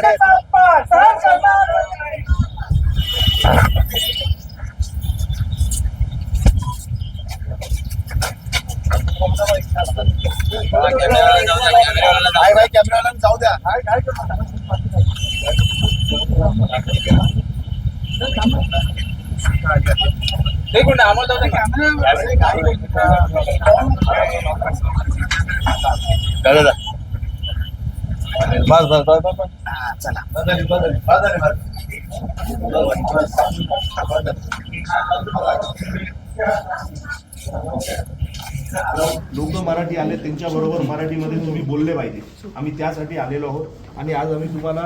भाजपचा अपमान सहन करणार नाही. भाई भाई कॅमेराला जाऊ द्या दादा दा. बस बस बस बस, बस चला बदल, बदल, बदल, बदल. लोक मराठी आले त्यांच्या बरोबर मराठीमध्ये तुम्ही बोलले पाहिजे आम्ही त्यासाठी आलेलो आहोत आणि आज आम्ही तुम्हाला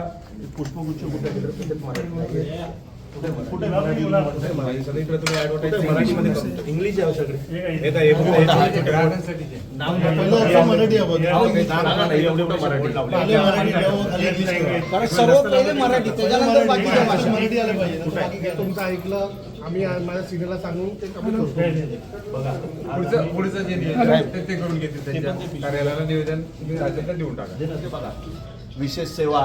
पुष्पगुच्छ? कुठे मराठीमध्ये कुठे कुठे मराठीमध्ये कुठे मराठीमध्ये करतो? इंग्लिश आहे हो सगळे? सर्व पहिले मराठी त्याच्यानंतर बाकीच्या भाषा. मराठी आलं पाहिजे. तुमचं ऐकलं आम्ही माझ्या सिनियरला सांगून ते पुढचं पुढचं जे नियोजन आहे ते- ते करून घेतील त्यांच्या कार्यालयाला नियोजन तुम्ही राज्यातला देऊन टाका. जे ना ते बघा. विशेष सेवा.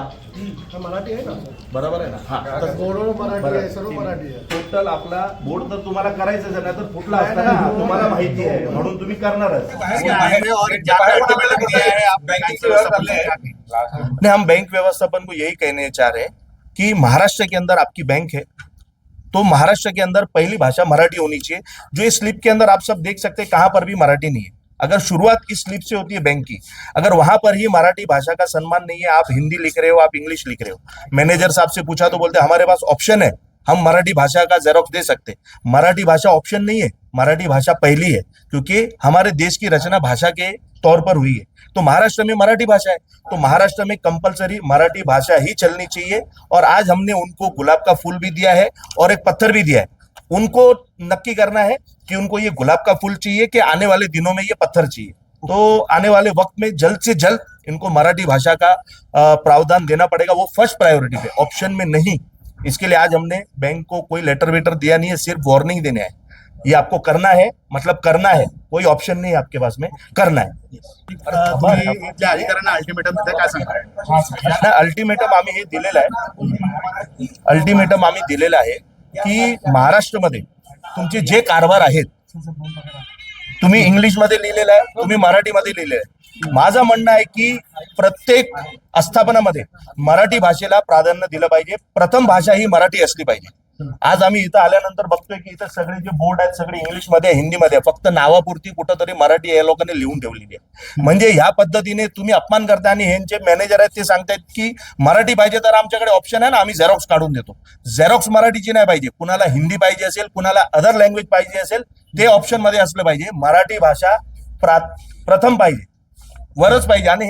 हा मराठी आहे ना? बरोबर आहे ना? हा. तर मराठी. आहे सर्व मराठी आहे. टोटल आपला बोर्ड तर तुम्हाला करायचंच आहे ना तर कुठला असतं ना. तुम्हाला माहिती आहे. म्हणून तुम्ही करणारच. है। नहीं हम बैंक व्यवस्थापन को यही कहने चाह रहे हैं कि महाराष्ट्र के अंदर आपकी बैंक है। तो महाराष्ट्र के अंदर पहली भाषा मराठी होनी चाहिए। जो इस स्लिप के अंदर आप सब देख सकते हैं कहाँ पर भी मराठी नहीं है। अगर शुरुआत की स्लिप से होती है? बैंक की। अगर वहाँ पर ही मराठी भाषा का सम्मान नहीं है, आप हिंदी लिख रहे हो, आप इंग्लिश लिख रहे हो। मैनेजर साहब से पूछा तो बोलते हमारे पास ऑप्शन है, हम मराठी भाषा का जेरोक्स दे सकते। मराठी भाषा ऑप्शन नहीं है, मराठी भाषा पहली है, क्योंकि हमारे देश की रचना भाषा के तौर पर हुई है। तो महाराष्ट्र में मराठी भाषा है तो महाराष्ट्र में कंपलसरी मराठी भाषा ही चलनी चाहिए। और आज हमने उनको गुलाब का फूल भी दिया है और एक पत्थर भी दिया है। उनको नक्की करना है कि उनको ये गुलाब का फूल चाहिए कि आने वाले दिनों में ये पत्थर चाहिए। तो आने वाले वक्त में जल्द से जल्द इनको मराठी भाषा का प्रावधान देना पड़ेगा। वो फ़र्स्ट प्रायोरिटी पे ऑप्शन में नहीं। इसके लिए आज हमने बैंक को कोई लेटर वेटर दिया नहीं है सिर्फ़ वार्निंग देने आए ये आपको करना है मतलब करना है। कोई ऑप्शन नहीं है आपके पास में करना है। अधिकाऱ्यांना अल्टिमेटम दिलं काय अल्टिमेटम आम्ही हे दिलेलं आहे. अल्टिमेटम आम्ही दिलेलं आहे. की महाराष्ट्रामध्ये तुमचे जे कारभार आहेत तुम्ही इंग्लिशमध्ये लिहिलेलं आहे तुम्ही मराठीमध्ये लिहिलेलं आहे. माझं म्हणणं आहे की प्रत्येक आस्थापनामध्ये मराठी भाषेला प्राधान्य दिलं पाहिजे. प्रथम भाषा ही मराठी असली पाहिजे. आज आम्ही इथं आल्यानंतर बघतोय की इथं सगळे जे बोर्ड आहेत सगळे इंग्लिशमध्ये हिंदीमध्ये. फक्त नावापुरती कुठंतरी मराठी या लोकांनी लिहून ठेवलेली आहे. म्हणजे ह्या पद्धतीने तुम्ही अपमान करता आणि ह्यांचे मॅनेजर आहेत ते सांगतायत की मराठी पाहिजे तर आमच्याकडे ऑप्शन आहे ना आम्ही झेरॉक्स काढून देतो. झेरॉक्स मराठीची नाही पाहिजे. कुणाला हिंदी पाहिजे असेल कुणाला अदर लँग्वेज पाहिजे असेल ते ऑप्शनमध्ये असलं पाहिजे. मराठी भाषा प्रा- प्रथम पाहिजे. वरच पाहिजे. आणि हे